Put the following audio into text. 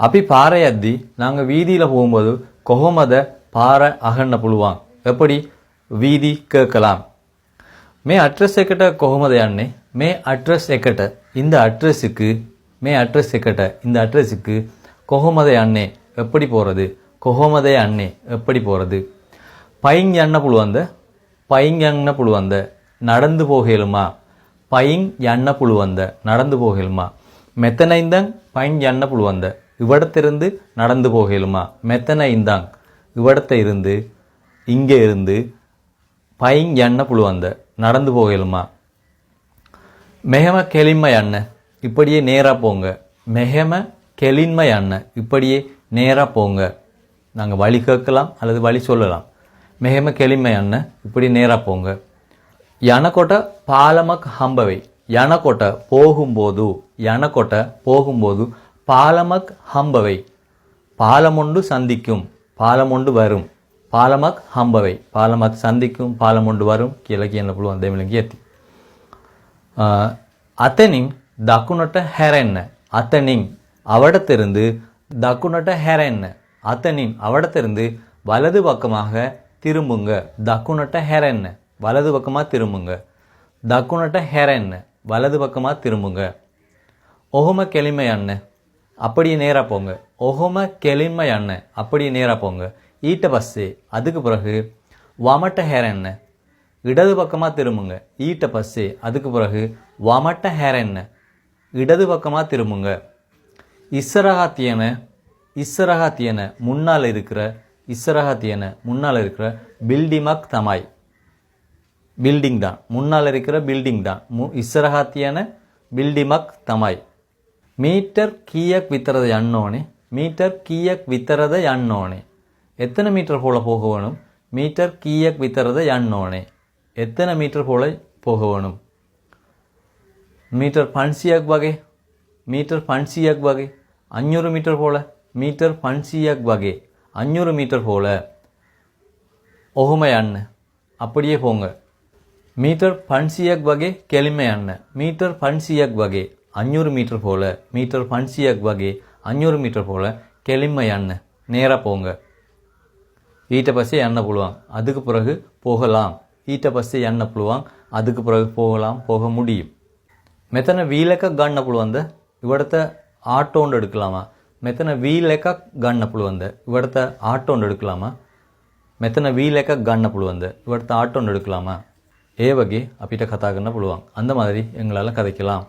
අපි පාර යද්දි நாங்கள் வீதியில் போகும்போது කොහොමද පාර අහන්න පුළුවන් எப்படி வீதி கேட்கலாம் මේ අඩ්‍රස් එකට කොහොමද යන්නේ මේ අඩ්‍රස් එකට இந்த அட்ரஸுக்கு මේ அட்ரஸ் එකට இந்த அட்ரஸுக்கு කොහොමද යන්නේ எப்படி போகிறது කොහොමද යන්නේ எப்படி போகிறது පයින් යන්න පුළුවන්ද පයින් යන්න පුළුවන්ද நடந்து போகலுமா පයින් යන්න පුළුවන්ද நடந்து போகலுமா මෙතන ඉඳන් පයින් යන්න இவ்விடத்திலிருந்து நடந்து போகலுமா மெத்தனை இந்தாங். இவ்விடத்தை இருந்து இங்கே இருந்து பைங் எண்ண புழு அந்த நடந்து போகலுமா மெஹம கெளிமை அண்ணன் இப்படியே நேராக போங்க. மெஹம கெளின்மை அண்ணன் இப்படியே நேராக போங்க. நாங்கள் வழி கேட்கலாம் அல்லது வழி சொல்லலாம். மெஹம கெளிமை அண்ணன் இப்படி நேராக போங்க. யனக்கோட்டை பாலமக் ஹம்பவை. எனக்கோட்டை போகும்போது யனக்கோட்டை போகும்போது பாலமக் ஹம்பவை பாலமொண்டு சந்திக்கும் பாலமொண்டு வரும் පාලමක් හම්බවෙයි පාලමක් සන්දිකුම් පාලමොන්ඩු වරුම් කියලා කියන්න පුළුවන් දෙමළගේ ඇති. அத்தனின் தக்குனட்ட ஹெரென்ன அத்தனின் அவடத்திருந்து தக்குனட்ட ஹெரென்ன அத்தனின் அவடத்திருந்து வலது பக்கமாக திரும்புங்க தக்குனட்ட ஹெரென்ன வலது பக்கமாக திரும்புங்க தக்குனட்ட ஹெரென்ன வலது பக்கமாக திரும்புங்க ஒஹும கெளிமை அண்ணன் அப்படியே நேராக போங்க. ஒஹொம கெளிமை அண்ணன் அப்படியே நேராக போங்க. ஈட்ட பஸ்ஸு அதுக்கு பிறகு வமட்ட ஹேர் என்ன இடது பக்கமாக திரும்புங்க. ஈட்ட பஸ்ஸு அதுக்கு பிறகு வமட்ட ஹேர் என்ன இடது பக்கமாக திரும்புங்க. இஸ்ரஹாத்தியன இஸ்ரஹாத்தியன முன்னால் இருக்கிற இஸ்ரஹாத்தியன முன்னால் இருக்கிற பில்டிமக் தமாய். பில்டிங் தான். முன்னால் இருக்கிற பில்டிங் தான். மு இஸ்ரஹாத்தியன பில்டிமக் தமாய். மீட்டர் கீயக் வித்தரத எண்ணோனே மீட்டர் கீயக் வித்தரத எண்ணோனே எத்தனை மீட்டர் போல போக வேணும்? மீட்டர் கீயக் வித்தரத எண்ணோனே எத்தனை மீட்டர் போல போக வேணும்? மீட்டர் பன்சியக் வகை மீட்டர் பன்சியக் வகை. அஞ்சூறு மீட்டர் போல மீட்டர் பன்சியக் வகை. அஞ்சூறு மீட்டர் போல. ஒகுமை அண்ணன் அப்படியே போங்க. மீட்டர் பன்சியக் வகை கெளிமை அண்ணன் மீட்டர் பன்சியக் வகை. அஞ்சூறு මීටර් போல் மீட்டர் ஃபன்சியக் வகை அஞ்சூறு மீட்டர் போல் කෙලින්ම எண்ணெய் நேராக போங்க. ஈட்ட பஸ்ஸே எண்ணெய் புழுவாங்க அதுக்கு பிறகு போகலாம். ஈட்ட பஸ்ஸே எண்ணெய் புழுவாங்க அதுக்கு பிறகு போகலாம். போக முடியும். மெத்தனை வீலக்க கண்ண புழுவந்த? இவடத்த ஆட்டோண்டு எடுக்கலாமா? மெத்தனை வீலக்க கண்ண புழுவந்த? இவடத்த ஆட்டோண்டு எடுக்கலாமா? மெத்தனை வீலக்க கண்ண புழுவந்த? இவடத்த ஆட்டோண்டு எடுக்கலாமா? ஏ வகை அப்பிட்ட கதாகன்னு புழுவாங்க அந்த மாதிரி எங்களால் கதைக்கலாம்.